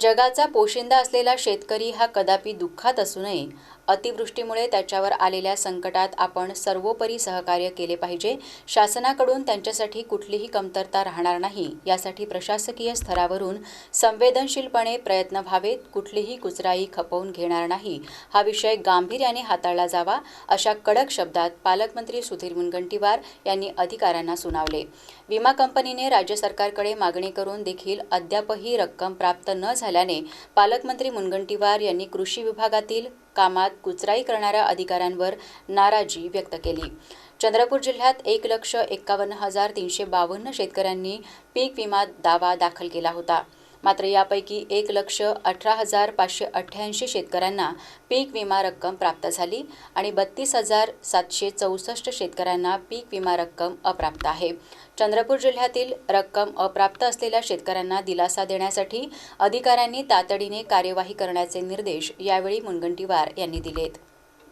जगाचा पोशिंदा असलेला शेतकरी हा कदापि दुःखात असू नये. अतिवृष्टीमुळे त्याच्यावर आलेल्या संकटात आपण सर्वोपरी सहकार्य केले पाहिजे. शासनाकडून त्यांच्यासाठी कुठलीही कमतरता राहणार नाही. यासाठी प्रशासकीय स्तरावरून संवेदनशीलपणे प्रयत्न व्हावेत. कुठलीही कुचराई खपवून घेणार नाही. हा विषय गांभीर्याने हाताळला जावा अशा कडक शब्दात पालकमंत्री सुधीर मुनगंटीवार यांनी अधिकाऱ्यांना सुनावले. विमा कंपनीने राज्य सरकारकडे मागणी करून देखील अद्यापही रक्कम प्राप्त न झाल्याने पालकमंत्री मुनगंटीवार यांनी कृषी विभागातील कामात कुचराई करणाऱ्या अधिकाऱ्यांवर नाराजी व्यक्त केली. चंद्रपूर जिल्ह्यात एक लक्ष एक्कावन्न हजार तीनशे बावन्न शेतकऱ्यांनी पीक विमा दावा दाखल केला होता. मात्र यापैकी एक लक्ष अठरा हजार पाचशे अठ्ठ्याऐंशी शेतकऱ्यांना पीक विमा रक्कम प्राप्त झाली आणि बत्तीस हजार सातशे चौसष्ट शेतकऱ्यांना पीक विमा रक्कम अप्राप्त आहे. चंद्रपूर जिल्ह्यातील रक्कम अप्राप्त असलेल्या शेतकऱ्यांना दिलासा देण्यासाठी अधिकाऱ्यांनी तातडीने कार्यवाही करण्याचे निर्देश यावेळी मुनगंटीवार यांनी दिलेत.